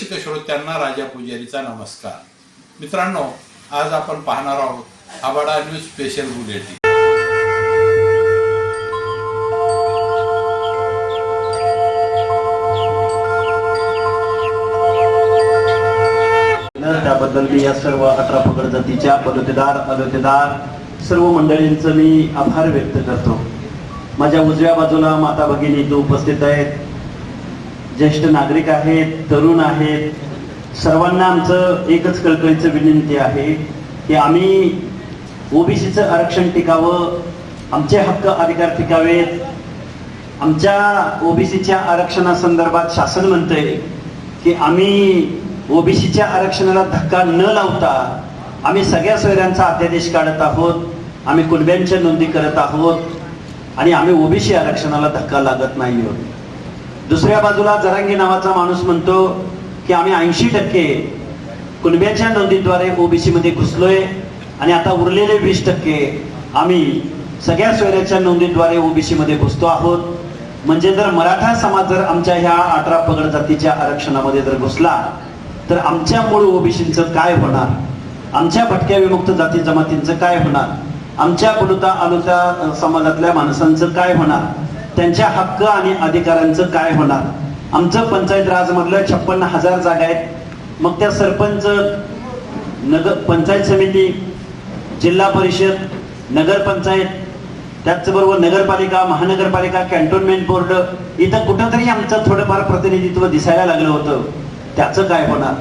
रसिक श्रोत्यांना राजा पुजारीचा नमस्कार. मित्रांनो आज आपण पाहणार आहोत आबाडा न्यूज स्पेशल बुलेटिन. त्याबद्दल मी या सर्व अठरा पगड जातीच्या बलुतेदार अलुतेदार सर्व मंडळींचं मी आभार व्यक्त करतो. माझ्या उजव्या बाजूला माता भगिनी इथं उपस्थित आहेत. ज्येष्ठ नागरिक आहेत तरुण आहेत सर्वांना आमचं एकच कळकळीचं विनंती आहे की आम्ही ओबीसीचं आरक्षण टिकावं आमचे हक्क अधिकार टिकावेत. आमच्या ओबीसीच्या आरक्षणासंदर्भात शासन म्हणतंय की आम्ही ओबीसीच्या आरक्षणाला धक्का न लावता आम्ही सगळ्या सोयऱ्यांचा अध्यादेश काढत आहोत आम्ही कुणब्यांच्या नोंदी करत आहोत आणि आम्ही ओबीसी आरक्षणाला धक्का लागत नाही आहोत दुसऱ्या बाजूला जरांगी नावाचा माणूस म्हणतो की आम्ही ऐंशी टक्के कुणब्याच्या नोंदीद्वारे ओबीसी मध्ये घुसलोय आणि आता उरलेले वीस टक्के आम्ही सगळ्या सोयऱ्याच्या नोंदीद्वारे ओबीसी मध्ये घुसतो आहोत. म्हणजे जर मराठा समाज जर आमच्या ह्या अठरा पगड जातीच्या आरक्षणामध्ये जर घुसला तर आमच्या मूळ ओबीसीचं काय होणार? आमच्या भटक्या विमुक्त जाती जमातींचं काय होणार? आमच्या बलुता आलुता समाजातल्या माणसांचं काय होणार? त्यांच्या हक्क आणि अधिकारांचं काय होणार? आमचं पंचायत राज मधलं छप्पन्न हजार जागा आहेत. मग त्या सरपंच नगर पंचायत समिती जिल्हा परिषद नगरपंचायत त्याचबरोबर नगरपालिका महानगरपालिका कॅन्टोन्मेंट बोर्ड इथं कुठंतरी आमचं थोडंफार प्रतिनिधित्व दिसायला लागलं होतं. त्याचं काय होणार?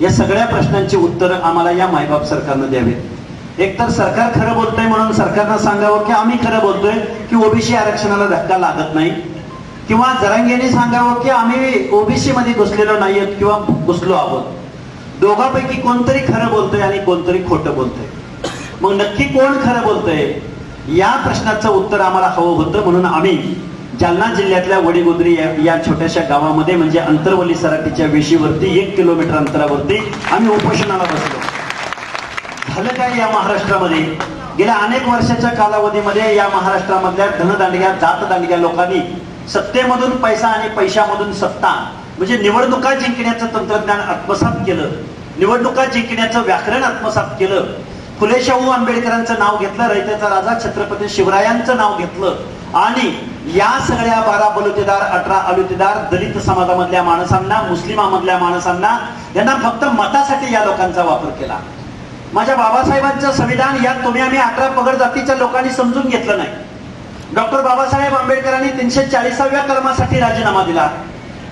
या सगळ्या प्रश्नांची उत्तरं आम्हाला या मायबाप सरकारनं द्यावेत. एकतर सरकार खरं बोलतंय म्हणून सरकारनं सांगावं की आम्ही खरं बोलतोय की ओबीसी आरक्षणाला धक्का लागत नाही. किंवा जरांगेने सांगावं की आम्ही ओबीसी मध्ये घुसलेलो नाहीयेत किंवा घुसलो आहोत. दोघांपैकी कोणतरी खरं बोलतोय आणि कोणतरी खोटं बोलतोय. मग नक्की कोण खरं बोलतोय? या प्रश्नाचं उत्तर आम्हाला हवं होतं म्हणून आम्ही जालना जिल्ह्यातल्या वडीगोद्री या, या छोट्याशा गावामध्ये म्हणजे अंतरवली सराटीच्या वेशीवरती एक किलोमीटर अंतरावरती आम्ही उपोषणाला बसलो. झालं काय या महाराष्ट्रामध्ये? गेल्या अनेक वर्षाच्या कालावधीमध्ये या महाराष्ट्रामधल्या धनदांडग्या जात दांडग्या लोकांनी सत्तेमधून पैसा आणि पैशामधून सत्ता म्हणजे निवडणुका जिंकण्याचं तंत्रज्ञान आत्मसात केलं निवडणुका जिंकण्याचं व्याकरण आत्मसात केलं फुले शाहू आंबेडकरांचं नाव घेतलं रयतेचा राजा छत्रपती शिवरायांचं नाव घेतलं आणि या सगळ्या बारा बलुतेदार अठरा अलुतेदार दलित समाजामधल्या माणसांना मुस्लिमामधल्या माणसांना यांना फक्त मतासाठी या लोकांचा वापर केला. माझ्या बाबासाहेबांचं संविधान यात तुम्ही आम्ही अठरा पगड जातीच्या लोकांनी समजून घेतलं नाही. डॉक्टर बाबासाहेब आंबेडकरांनी तीनशे चाळीसाव्या कलमासाठी राजीनामा दिला.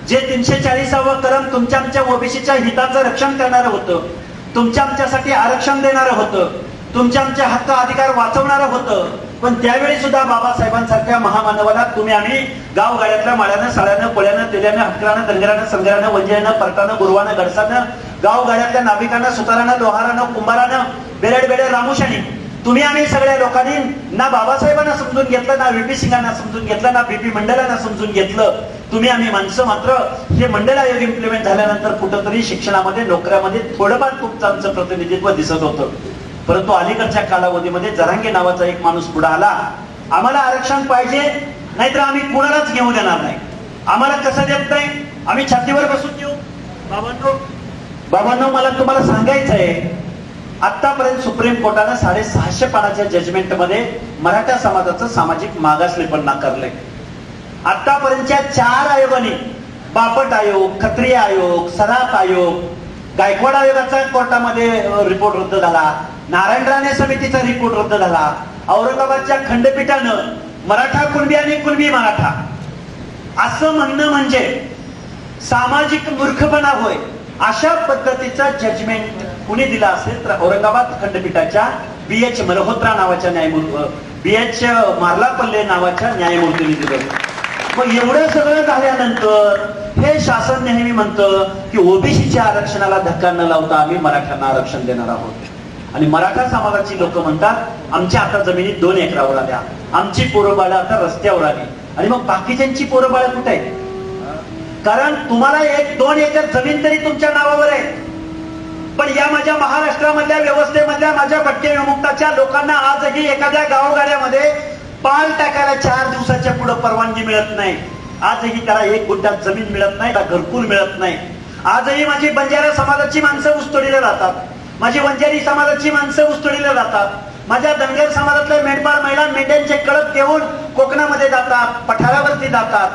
जे तीनशे चाळीसावं कलम तुमच्या आमच्या ओबीसीच्या हिताचं रक्षण करणारं होतं तुमच्या आमच्यासाठी आरक्षण देणारं होतं तुमच्या आमच्या हक्क अधिकार वाचवणारं होतं पण त्यावेळी सुद्धा बाबासाहेबांसारख्या महामानवाला तुम्ही आम्ही गाव गाड्यातल्या माळ्यानं साड्यानं पोळ्यानं तेल्यानं हटकरानं दंगरानं संगरानं वंजयानं परटानं गुरुवानं गडसानं गाव गाड्यातल्या नाविकानं सुतारानं लोहारानं कुंभारानं बेरड बेडे रामुशानी तुम्ही आम्ही सगळ्या लोकांनी ना बाबासाहेबांना समजून घेतलं ना व्हीपी सिंगांना समजून घेतलं ना बीपी मंडळांना समजून घेतलं. तुम्ही आम्ही माणसं मात्र हे मंडळ आयोग इम्प्लिमेंट झाल्यानंतर कुठंतरी शिक्षणामध्ये नोकऱ्यामध्ये थोडंफार तुमचं आमचं प्रतिनिधित्व दिसत होतं. परंतु अलीकडच्या कालावधीमध्ये जरांगे नावाचा एक माणूस पुढे आला. आम्हाला आरक्षण पाहिजे नाहीतर आम्ही कुणालाच घेऊ देणार नाही. आम्हाला कसं देत नाही? आम्ही छातीवर बसून देऊ बाबांनो बाबांनो मला तुम्हाला सांगायचं आहे आतापर्यंत सुप्रीम कोर्टानं साडेसहाशे पानाच्या जजमेंटमध्ये मराठा समाजाचं सामाजिक मागासलेपण नाकारलंय. आतापर्यंतच्या चार आयोगांनी बापट आयोग खत्रिय आयोग सराफ आयोग गायकवाड आयोगाचा कोर्टामध्ये रिपोर्ट रद्द झाला. नारायण राणे समितीचा रिपोर्ट रद्द झाला. औरंगाबादच्या खंडपीठानं मराठा कुणबी आणि कुणबी मराठा. असं म्हणणं म्हणजे सामाजिक मूर्खपणा होय अशा पद्धतीचा जजमेंट कुणी दिला असेल तर औरंगाबाद खंडपीठाच्या बी एच मल्होत्रा नावाच्या न्यायमूर्ती बी एच मार्लापल्ले नावाच्या न्यायमूर्तीने दिलं. मग एवढं सगळं झाल्यानंतर हे शासन नेहमी म्हणतं की ओबीसीच्या आरक्षणाला धक्का न लावता आम्ही मराठ्यांना आरक्षण देणार आहोत. आणि मराठा समाजाची लोक म्हणतात आमच्या आता जमिनीत दोन एकरावर आल्या. आमची पोरंबाळं आता रस्त्यावर आली. आणि मग बाकीच्यांची पोरं बाळ कुठे आहेत? कारण तुम्हाला एक दोन एकर जमीन तरी तुमच्या नावावर आहे. पण या माझ्या महाराष्ट्रामधल्या व्यवस्थेमधल्या माझ्या भटके विमुक्ताच्या लोकांना आजही एखाद्या गावगाड्यामध्ये पाल टाकायला चार दिवसाच्या पुढे परवानगी मिळत नाही. आजही त्याला एक गुंठ्यात जमीन मिळत नाही घरकुल मिळत नाही. आजही माझी बंजारा समाजाची माणसं उस्तोडीला राहतात. माझी वंजारी समाजाची माणसं ऊसतोडीला जातात. माझ्या धनगर समाजातल्या मेंढपाळ महिला मेंढ्यांचे कळप घेऊन कोकणामध्ये जातात पठारावरती जातात.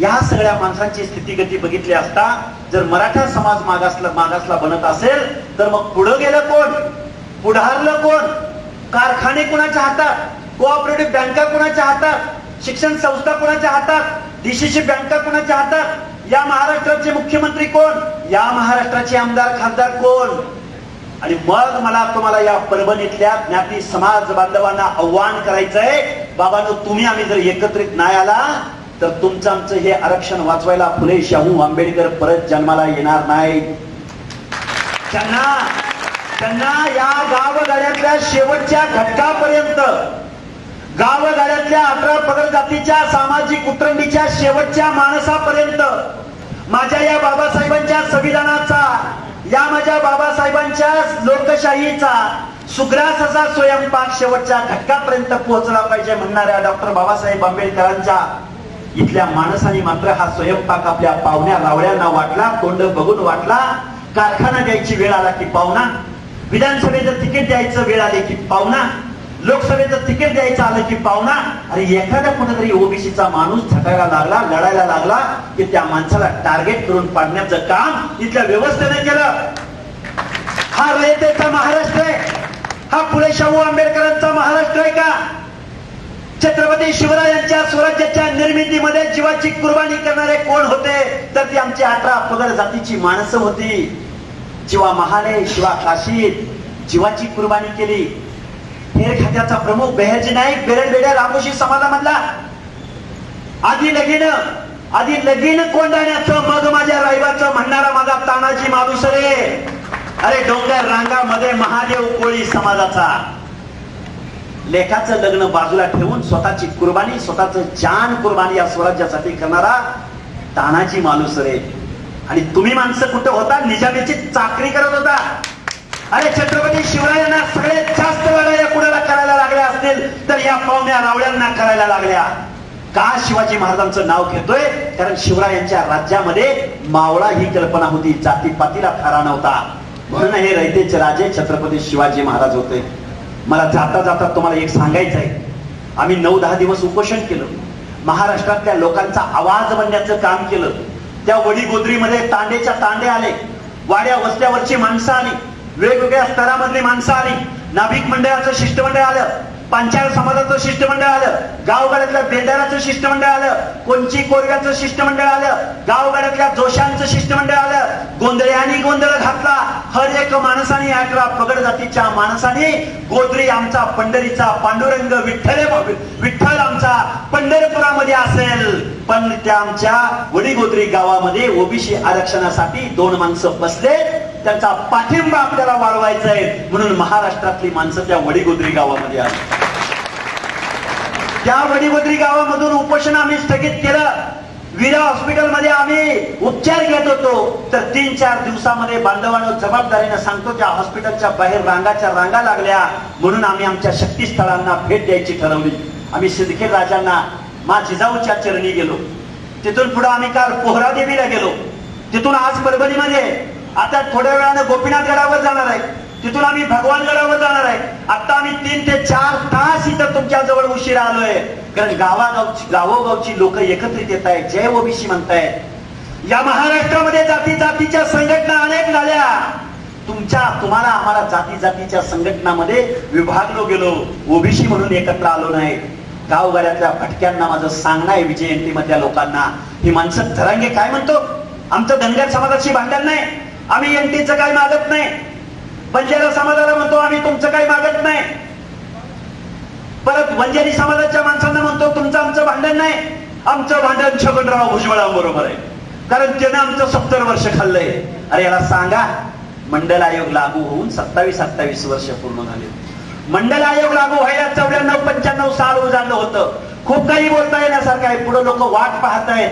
या सगळ्या माणसांची स्थितीगती बघितली असता जर मराठा समाज मागासला मागासला बनत असेल तर मग पुढं गेलं कोण? पुढारलं कोण? कारखाने कुणाच्या हातात? कोऑपरेटिव्ह बँका कुणाच्या हातात? शिक्षण संस्था कुणाच्या हातात? डीसीसी बँका कुणाच्या हातात? या महाराष्ट्राचे मुख्यमंत्री कोण? या महाराष्ट्राचे आमदार खासदार कोण? आणि मग मला तुम्हाला या परभणीतल्या ज्ञाती समाज बांधवांना आव्हान करायचंय बाबांनो तुम्ही आम्ही जर एकत्रित नाही आला तर तुमचं आमचं हे आरक्षण वाचवायला फुले शाहू आंबेडकर परत जन्माला येणार नाही. त्यांना त्यांना या गावगाड्यातल्या शेवटच्या घटकापर्यंत गावगाड्यातल्या अठरा पदर जातीच्या सामाजिक उतरंडीच्या शेवटच्या माणसापर्यंत माझ्या या बाबासाहेबांच्या संविधानाचा या माझ्या बाबासाहेबांच्या लोकशाहीचा सुग्रास असा स्वयंपाक शेवटच्या घटकापर्यंत पोहोचला पाहिजे म्हणणाऱ्या डॉक्टर बाबासाहेब आंबेडकरांच्या इथल्या माणसाने मात्र हा स्वयंपाक आपल्या पाहुण्या रावळ्यांना वाटला तोंड बघून वाटला. कारखाना द्यायची वेळ आला की पाहुणा. विधानसभेचं तिकीट द्यायचं वेळ आले की पाहुणा. लोकसभेचं तिकीट द्यायचं आलं की पाहुणा अरे एखादा कुठेतरी ओबीसीचा माणूस झटायला लागला लढायला लागला की त्या माणसाला टार्गेट करून पाडण्याचं काम इथल्या व्यवस्थेने केलं. हा रयतेचा महाराष्ट्र आहे. हा फुले शाहू आंबेडकरांचा महाराष्ट्र आहे का? छत्रपती शिवरायांच्या स्वराज्याच्या निर्मितीमध्ये जीवाची कुर्बानी करणारे कोण होते? तर ती आमची अठरा पगड जातीची माणसं होती. जीवा महाले शिवा काशीत जीवाची कुर्बानी केली. हेर खात्याचा प्रमुख बेहरजी नाईक बेरडबेड्या रामोशी समाजामधला. आधी लगीन आधी लगीन कोंडाण्याचं मग माझ्या रायबाचं म्हणणारा माझा तानाजी मालुसरे अरे डोंगर रांगामध्ये महादेव कोळी समाजाचा. लेखाचं लग्न बाजूला ठेवून स्वतःची कुर्बानी स्वतःच जान कुर्बानी या स्वराज्यासाठी करणारा तानाजी मालुसरे आणि तुम्ही माणसं कुठं होता? निजामीची चाकरी करत होता. अरे छत्रपती शिवरायांना सगळ्यात जास्त लढाया कुणाला करायला लागल्या असतील तर या पाहुण्या रावळ्यांना करायला लागल्या. का शिवाजी महाराजांचं नाव घेतोय? कारण शिवरायांच्या राज्यामध्ये मावळा ही कल्पना होती जातीपातीला थारा नव्हता. म्हणून हे रयतेचे राजे छत्रपती शिवाजी महाराज होते. मला जाता जाता तुम्हाला एक सांगायचं आहे. आम्ही नऊ दहा दिवस उपोषण केलं. महाराष्ट्रातल्या लोकांचा आवाज बनण्याचं काम केलं. त्या वडी गोदरीमध्ये तांडेच्या तांडे आले. वाड्या वस्त्यावरची माणसं आली. वेगवेगळ्या स्तरामधली माणसं आली. नाभिक मंडळाचं शिष्टमंडळ आलं. पंचायत समाजाचं शिष्टमंडळ आलं. गावगाड्यातल्या बेंदाराचं शिष्टमंडळ आलं. कोणची कोरग्याचं शिष्टमंडळ आलं. गावगाड्यातल्या जोशांचं शिष्टमंडळ आलं. गोंधळ्यांनी गोंधळ घातला. हर एक माणसाने अठरा पगड जातीच्या माणसाने गोदरी आमचा पंढरीचा पांडुरंग विठ्ठल विठ्ठल आमचा पंढरपुरामध्ये असेल. पण त्या आमच्या वडीगोदरी गावामध्ये ओबीसी आरक्षणासाठी दोन माणसं बसले त्यांचा पाठिंबा आपल्याला वाढवायचा आहे म्हणून महाराष्ट्रातली माणसं त्या वडीगोद्री गावामध्ये आली. त्या वडीगोद्री गावामधून उपोषण आम्ही स्थगित केलं. विरा हॉस्पिटलमध्ये आम्ही उपचार घेत होतो. तर तीन चार दिवसामध्ये बांधवानं जबाबदारीनं सांगतो त्या हॉस्पिटलच्या बाहेर रांगाच्या रांगा लागल्या. म्हणून आम्ही आमच्या शक्तीस्थळांना भेट द्यायची ठरवली. आम्ही सिद्धखेड राजांना मा जिजाऊच्या चरणी गेलो. तिथून पुढे आम्ही काल पोहरादेवीला गेलो. तिथून आज परभणीमध्ये आता थोड्या वेळानं गोपीनाथ गडावर जाणार आहे. तिथून आम्ही भगवान गडावर जाणार आहे. आता आम्ही तीन ते चार तास इथं तुमच्या जवळ उशिरा आलोय. कारण गावागावची गावोगावची लोक एकत्रित येत आहेत. जय ओबीसी म्हणतायत. या महाराष्ट्रामध्ये जाती जातीच्या संघटना अनेक झाल्या. तुमच्या तुम्हाला आम्हाला जाती जातीच्या संघटनामध्ये विभागलो गेलो. ओबीसी म्हणून एकत्र आलो नाही. गावगाड्यातल्या भटक्यांना माझं सांगणं आहे विजयंती मधल्या लोकांना. ही माणसं धरांगे काय म्हणतो? आमचं धनगर समाजाची भांडण नाही. आम्ही एनटीचं काय मागत नाही. बंजारा समाजाला म्हणतो आम्ही तुमचं काही मागत नाही. परत वंजारी समाजाच्या माणसांना म्हणतो तुमचं आमचं भांडण नाही. आमचं भांडण छगनराव भुजबळांबरोबर आहे. कारण त्यानं आमचं सत्तर वर्ष खाल्लंय. अरे याला सांगा मंडल आयोग लागू होऊन सत्तावीस अठ्ठावीस वर्ष पूर्ण झाले. मंडल आयोग लागू व्हायला चौऱ्याण्णव पंच्याण्णव साल उजाडलं होतं. खूप काही बोलता येण्यासारखं आहे. पुढे लोक वाट पाहत आहेत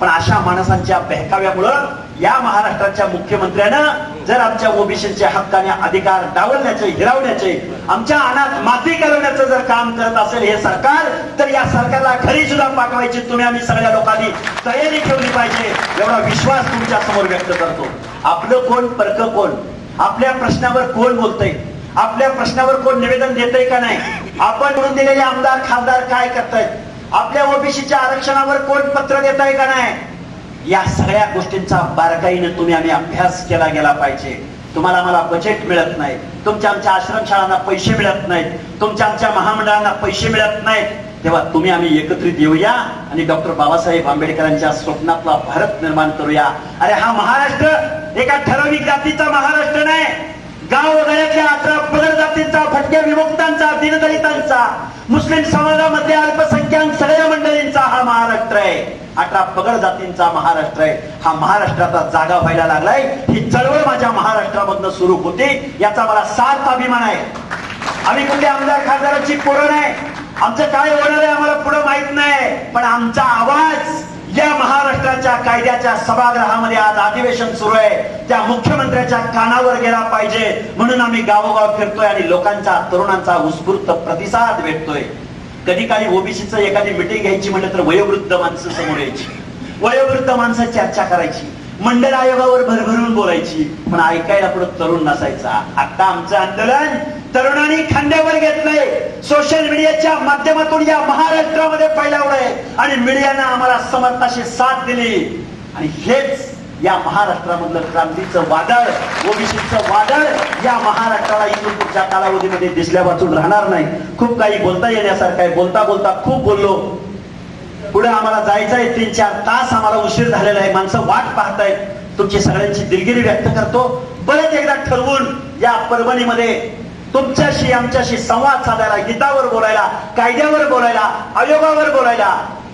पण अशा माणसांच्या बहकाव्यामुळं या महाराष्ट्राच्या मुख्यमंत्र्यानं जर आमच्या ओबीसीचे हक्काने अधिकार डावलण्याचे हिरावण्याचे आमच्या अनाथ माती घालवण्याचं जर काम करत असेल हे सरकार तर या सरकारला घरी सुद्धा पाठवायची तुम्ही आम्ही सगळ्या लोकांनी तयारी ठेवली पाहिजे. एवढा विश्वास तुमच्यासमोर व्यक्त करतो. आपलं कोण परक कोण? आपल्या प्रश्नावर कोण बोलतंय? आपल्या प्रश्नावर कोण निवेदन देतंय का नाही? आपण म्हणून दिलेले आमदार खासदार काय करतायत? आपल्या ओबीसीच्या आरक्षणावर कोण पत्र देत आहे का नाही? या सगळ्या गोष्टींचा बारकाईने तुम्ही आम्ही अभ्यास केला गेला पाहिजे. तुम्हाला मला बजेट मिळत नाही. तुमच्या आमच्या आश्रमशाळांना पैसे मिळत नाहीत. तुमच्या आमच्या महामंडळांना पैसे मिळत नाहीत. तेव्हा तुम्ही आम्ही एकत्रित येऊया आणि डॉक्टर बाबासाहेब आंबेडकरांच्या स्वप्नातला भारत निर्माण करूया. अरे हा महाराष्ट्र एका ठराविक जातीचा महाराष्ट्र नाही. गाव वगैरेच्या अठरा पगड विमुक्तांचा दिनदलितांचा मुस्लिम समाजामध्ये अल्पसंख्याक सगळ्या मंडळींचा हा महाराष्ट्र आहे. अठरा पगड जातींचा महाराष्ट्र आहे. हा महाराष्ट्राचा जागा व्हायला लागलाय. ही चळवळ माझ्या महाराष्ट्रामधनं सुरू होते. याचा मला सार्थ अभिमान आहे. आम्ही कुठे आमदार खासदाराची पोरण आहे आमचं काय होणार आहे आम्हाला पुढे माहीत नाही. पण आमचा आवाज या महाराष्ट्राच्या कायद्याच्या सभागृहामध्ये आज अधिवेशन सुरू आहे. त्या मुख्यमंत्र्याच्या कानावर गेला पाहिजे म्हणून आम्ही गावोगाव फिरतोय आणि लोकांचा तरुणांचा उत्स्फूर्त प्रतिसाद भेटतोय. कधी काही ओबीसीचं एखादी मिटिंग घ्यायची म्हटलं तर वयोवृद्ध माणसं समोर यायची. वयोवृद्ध माणसं चर्चा करायची. मंडळ आयोगावर भरभरून बोलायची. पण ऐकायला पुढे तरुण नसायचा. आता आमचं आंदोलन तरुणांनी खांद्यावर घेतलंय. सोशल मीडियाच्या माध्यमातून या महाराष्ट्रामध्ये फैलावलंय आणि मीडियानं आम्हाला समर्थाशी साथ दिली. आणि हेच या महाराष्ट्रामधलं क्रांतीचं वादळ ओबीसीचं वादळ या महाराष्ट्राला इथून पुढच्या कालावधीमध्ये दिसल्या वाचून राहणार नाही. खूप काही बोलता येण्यासारखं आहे. बोलता बोलता खूप बोललो. पुढे आम्हाला जायचंय. तीन चार तास आम्हाला उशीर झालेला आहे. माणसं वाट पाहतायत. तुमची सगळ्यांची दिलगिरी व्यक्त करतो. बरेच एकदा ठरवून या परभणीमध्ये तुमच्याशी आमच्याशी संवाद साधायला गीतावर बोलायला कायद्यावर बोलायला आयोगावर बोलायला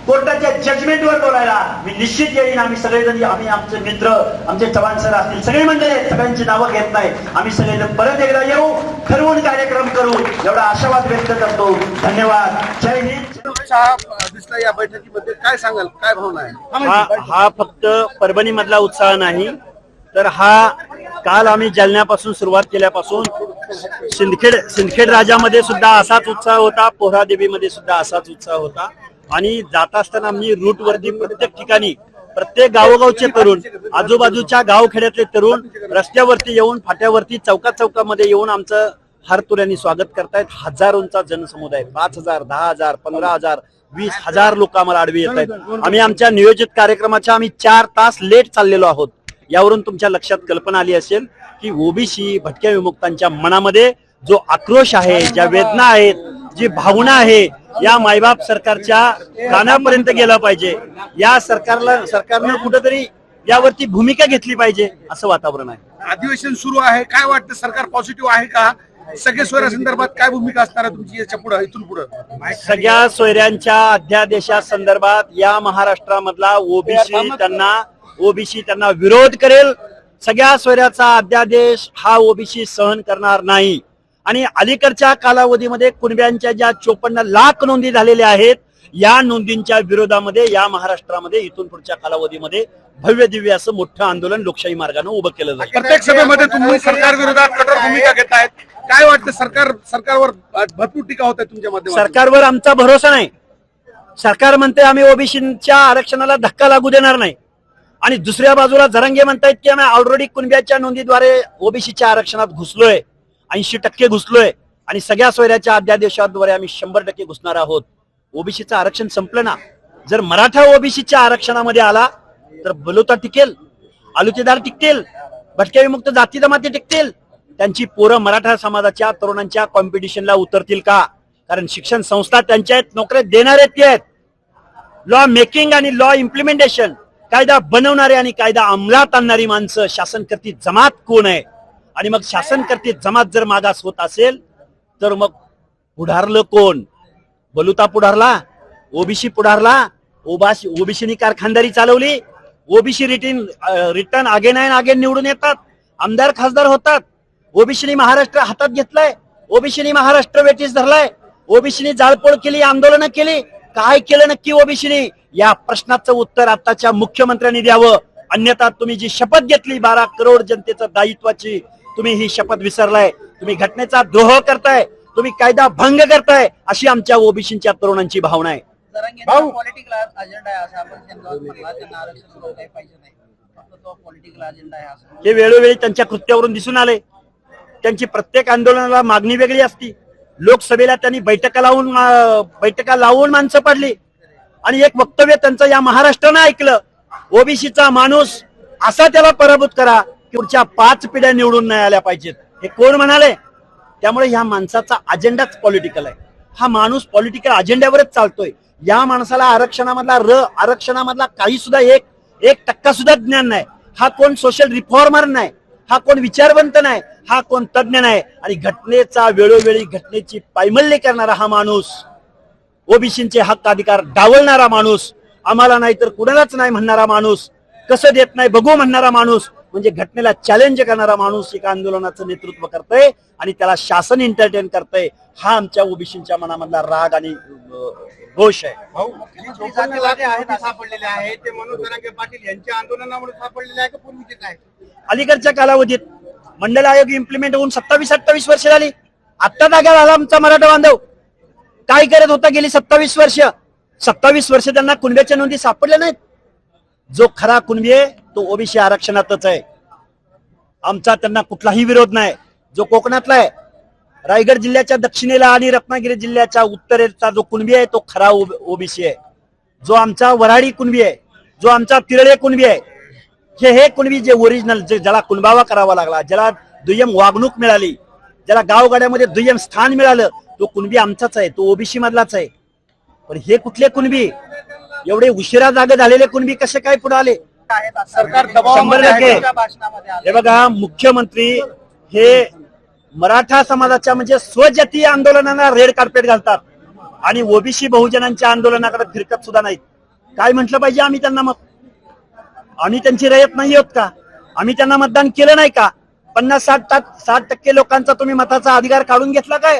कोर्टाच्या जजमेंटवर बोलायला मी निश्चित येईन. आम्ही सगळेजण आम्ही आमचे मित्र आमचे चव्हाण सर असतील सगळे मंडळी आहेत. सगळ्यांची नावं घेत नाही आम्ही सगळेजण परत एकदा येऊ ठरवून कार्यक्रम करू. एवढा आशावाद व्यक्त करतो. धन्यवाद. जय हिंद. दिसला या बैठकीमध्ये काय सांगाल? काय भावना आहे? हा हा फक्त परभणी मधला उत्साह नाही तर हा काल आम्ही जालन्यापासून सुरुवात केल्यापासून सिंदखेड सिंदखेड राजामध्ये सुद्धा असाच उत्साह होता पोहरादेवीमध्ये सुद्धा असाच उत्साह होता. आणि जात असताना आम्ही रूटवरती प्रत्येक ठिकाणी प्रत्येक गावोगावचे तरुण आजूबाजूच्या गावखेड्यातले तरुण रस्त्यावरती येऊन फाट्यावरती चौका चौकामध्ये येऊन आमचं हारतुऱ्यांनी स्वागत करतायत. हजारोंचा जनसमुदाय पाच हजार दहा हजार पंधरा हजार वीस हजार लोक आम्हाला आडवी येत आहेत. आम्ही आमच्या नियोजित कार्यक्रमाच्या आम्ही चार तास लेट चाललेलो आहोत. यावरून तुमच्या लक्षात कल्पना आली असेल की ओबीसी भटक्या विमुक्तांच्या मनामध्ये जो आक्रोश आहे ज्या वेदना आहेत जी भावना आहे या मायबाप सरकारच्या कानापर्यंत गेला पाहिजे. या सरकारला सरकारनं कुठेतरी यावरती भूमिका घेतली पाहिजे असं वातावरण आहे. अधिवेशन सुरू आहे. काय वाटतं सरकार पॉझिटिव्ह आहे का? सगळे स्वरा संदर्भात काय भूमिका असणार आहे तुमची याच्यापुढे इथून पुढे? सगळ्या सोयऱ्यांच्या अध्यादेशा संदर्भात या महाराष्ट्रामधला ओबीसी त्यांना ओबीसी त्यांना विरोध करेल. सगळ्या सोयऱ्याचा अध्यादेश हा ओबीसी सहन करणार नाही. आणि अलीकडच्या कालावधीमध्ये कुणब्यांच्या ज्या चोपन्न लाख नोंदी झालेल्या आहेत या नोंदींच्या विरोधामध्ये या महाराष्ट्रामध्ये इथून पुढच्या कालावधीमध्ये भव्य दिव्य असं मोठं आंदोलन लोकशाही मार्गाने उभं केलं जाईल. प्रत्येक सभेमध्ये तुम्ही सरकार विरोधात कठोर भूमिका घेतायत. काय वाटतं सरकार सरकारवर भरपूर टीका होत आहे तुमच्या माध्यमातून? सरकारवर आमचा भरोसा नाही. सरकार म्हणते आम्ही ओबीसीच्या आरक्षणाला धक्का लागू देणार नाही. आणि दुसऱ्या बाजूला जरंगे म्हणतायत की आम्ही ऑलरेडी कुणब्याच्या नोंदीद्वारे ओबीसीच्या आरक्षणात घुसलोय ऐंशी टक्के घुसलोय आणि सगळ्या सोयऱ्याच्या अध्यादेशाद्वारे आम्ही शंभर टक्के घुसणार आहोत. ओबीसीचं आरक्षण संपलं ना? जर मराठा ओबीसीच्या आरक्षणामध्ये आला तर बलुता टिकेल आलुतेदार टिकतील भटक्या विमुक्त जाती जमाती टिकतील. त्यांची पोरं मराठा समाजाच्या तरुणांच्या कॉम्पिटिशनला उतरतील का? कारण शिक्षण संस्था त्यांच्या आहेत नोकऱ्या देणारे ते आहेत. लॉ मेकिंग आणि लॉ इम्प्लिमेंटेशन कायदा बनवणारे आणि कायदा अंमलात आणणारी माणसं शासनकर्ती जमात कोण आहे? आणि मग शासनकर्ती जमात जर मागास होत असेल तर मग पुढारलं कोण? बलुता पुढारला? ओबीसी पुढारला? ओबासी ओबीसीनी कारखानदारी चालवली? OBC return return again and again निवडून येतात. आमदार खासदार होतात. ओबीसीनी महाराष्ट्र हातात घेतलाय. ओबीसीनी महाराष्ट्र वेटीस धरलाय. ओबीसीनी जाळपोळ केली आंदोलनं केली. काय केलं नक्की ओबीसीनी? या प्रश्नाचं उत्तर आताच्या मुख्यमंत्र्यांनी द्यावं. अन्यथा तुम्ही जी शपथ घेतली बारा करोड जनतेचं दायित्वाची तुम्ही ही शपथ विसरलाय. तुम्ही घटनेचा द्रोह करताय तुम्ही कायदा भंग करताय अशी आमच्या ओबीसीच्या तरुणांची भावना आहे. भाऊ. पॉलिटिकल अजेंडा आहे असं आपण त्यांना म्हणला त्यांना आरक्षण सुद्धा काही पाहिजे नाही. फक्त तो पॉलिटिकल अजेंडा आहे असं हे वेळोवेळी त्यांच्या कृत्यावरून दिसून आले. त्यांची प्रत्येक आंदोलनाला मागणी वेगळी असती. लोकसभेला त्यांनी बैठका लावून बैठका लावून माणसं पडली. आणि एक वक्तव्य त्यांचं या महाराष्ट्रानं ऐकलं. ओबीसीचा माणूस असा त्याला पराभूत करा की पुढच्या पाच पिढ्या निवडून नाही आल्या पाहिजेत. हे कोण म्हणाले? त्यामुळे ह्या माणसाचा अजेंडाच पॉलिटिकल आहे. हा माणूस पॉलिटिकल अजेंड्यावरच चालतोय. या माणसाला आरक्षणामधला र आरक्षणामधला काही सुद्धा एक एक टक्का सुद्धा ज्ञान नाही. हा कोण सोशल रिफॉर्मर नाही. हा कोण विचारवंत नाही. हा कोण तज्ज्ञ नाही. आणि घटनेचा वेळोवेळी घटनेची पायमल्य करणारा हा माणूस ओबीसीचे हक्क अधिकार डावलणारा माणूस आम्हाला नाही तर कुणालाच नाही म्हणणारा माणूस कसं देत नाही बघू म्हणणारा माणूस म्हणजे घटनेला चॅलेंज करणारा माणूस एका आंदोलनाचं नेतृत्व करतय आणि त्याला शासन एंटरटेन करतय हा आमच्या ओबीसीच्या मनामधला राग आणि अं, रोष आहे. भाऊ हे चोपन्न लाख आहेत सापडलेले आहेत ते मनोज जरांगे पाटील यांच्या आंदोलनामुळे सापडलेले आहे का पूर्वीचेच आहे अलीकडच्या कालावधीत मंडल आयोग इम्प्लिमेंट होऊन सत्तावीस अठ्ठावीस वर्ष झाली. आत्ता जागा झाला आमचा मराठा बांधव. काय करत होता गेली सत्तावीस वर्ष? सत्तावीस वर्ष त्यांना कुणब्याच्या नोंदी सापडल्या नाहीत. जो खरा कुणबी आहे तो ओबीसी आरक्षणातच आहे. आमचा त्यांना कुठलाही विरोध नाही. जो कोकणातला आहे रायगड जिल्ह्याच्या दक्षिणेला आणि रत्नागिरी जिल्ह्याच्या उत्तरेचा जो कुणबी आहे तो खरा ओबीसी आहे. जो आमचा वराडी कुणबी आहे जो आमचा तिरळे कुणबी आहे हे हे कुणबी जे ओरिजिनल जे ज्याला कुणबावा करावा लागला ज्याला दुय्यम वागणूक मिळाली ज्याला गावगाड्यामध्ये दुय्यम स्थान मिळालं तो कुणबी आमचाच आहे तो ओबीसी मधलाच आहे. पण हे कुठले कुणबी? एवढे उशिरा जागे झालेले कुणबी कसे काय पुढे आले. सरकार शंभर टक्के. हे बघा मुख्यमंत्री हे मराठा समाजाच्या म्हणजे स्वजातीय आंदोलनाला रेड कार्पेट घालतात. आणि ओबीसी बहुजनांच्या आंदोलनाकडे फिरकत सुद्धा नाहीत. काय म्हटलं पाहिजे आम्ही त्यांना मग आम्ही त्यांची रयत नाही आहोत का? आम्ही त्यांना मतदान केलं नाही का? पन्नास साठ साठ टक्के लोकांचा तुम्ही मताचा अधिकार काढून घेतला काय?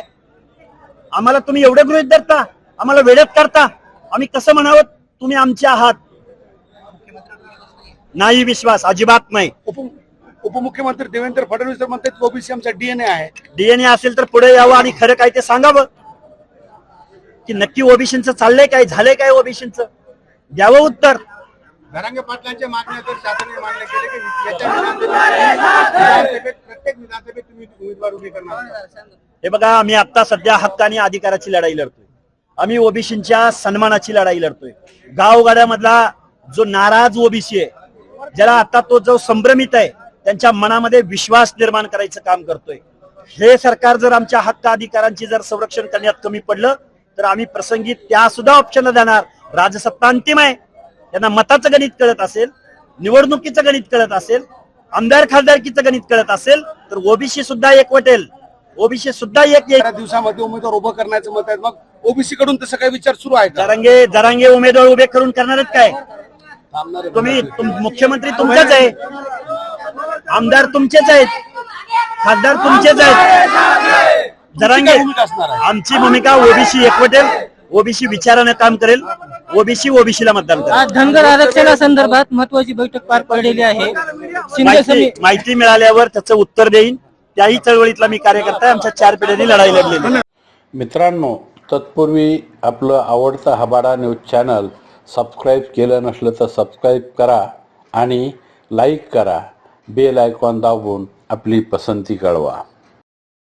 आम्हाला तुम्ही एवढे गृहित धरता? आम्हाला वेळेत करता? आम्ही कसं म्हणावं? तुम्ही आमचे आहात. नाही विश्वास अजिबात नाही. उप उपमुख्यमंत्री देवेंद्र फडणवीस म्हणतात ओबीसी आमचा डीएनए आहे. डीएनए असेल तर पुढे यावं आणि खरं काय ते सांगावं. की नक्की ओबीसीचं चाललंय काय? झालंय काय ओबीसीचं? द्यावं उत्तर. धरांगे पाटलांच्या मागण्या जर शासनाने मान्य केले की याच्या विधानसभेत प्रत्येक विधानसभेत तुम्ही उमेदवार उभे करणार हे बघा आम्ही आता सध्या हक्क आणि अधिकाराची लढाई लढतोय. आम्ही ओबीसीच्या सन्मानाची लढाई लढतोय. गावगाड्यामधला जो नाराज ओबीसी आहे ज्याला आता तो जो संभ्रमित आहे त्यांच्या मनामध्ये विश्वास निर्माण करायचं काम करतोय. हे सरकार जर आमच्या हक्क अधिकारांची जर संरक्षण करण्यात कमी पडलं तर आम्ही प्रसंगी त्या सुद्धा ऑप्शन देणार. राजसत्ता अंतिम आहे. त्यांना मताचं गणित कळत असेल निवडणुकीचं गणित कळत असेल आमदार खासदारकीचं गणित कळत असेल तर ओबीसी सुद्धा एकवटेल ओबीसी सुद्धा एक येईल दिवसामध्ये उमेदवार उभं करण्याचं मत आहे मग ओबीसी कडून तसं काही विचार सुरू आहे जरांगे जरांगे उमेदवार उभे करून करणार आहेत काय. तुम्ही तुम- मुख्यमंत्री तुमचेच आहे आमदार तुमचेच आहेत. खासदार तुमचेच आहेत. जरांगे आमची भूमिका ओबीसी एकवटेल ओबीसी विचारानं काम करेल. ओबीसी ओबीसीला मतदान करेल आज धनगर आरक्षणासंदर्भात महत्वाची बैठक पार पडलेली आहे. शिंदे माहिती समिती माहिती मिळाल्यावर त्याचं उत्तर देईन. त्याही चळवळीतला मी कार्यकर्ता आहे. आमच्या चार पिढ्यांनी लढाई लढलेली मित्रांनो तत्पूर्वी आपलं आवडतं हबाडा न्यूज चॅनल सबस्क्राईब केलं नसलं तर सबस्क्राईब करा आणि लाईक करा. बेल आयकॉन दाबून आपली पसंती कळवा.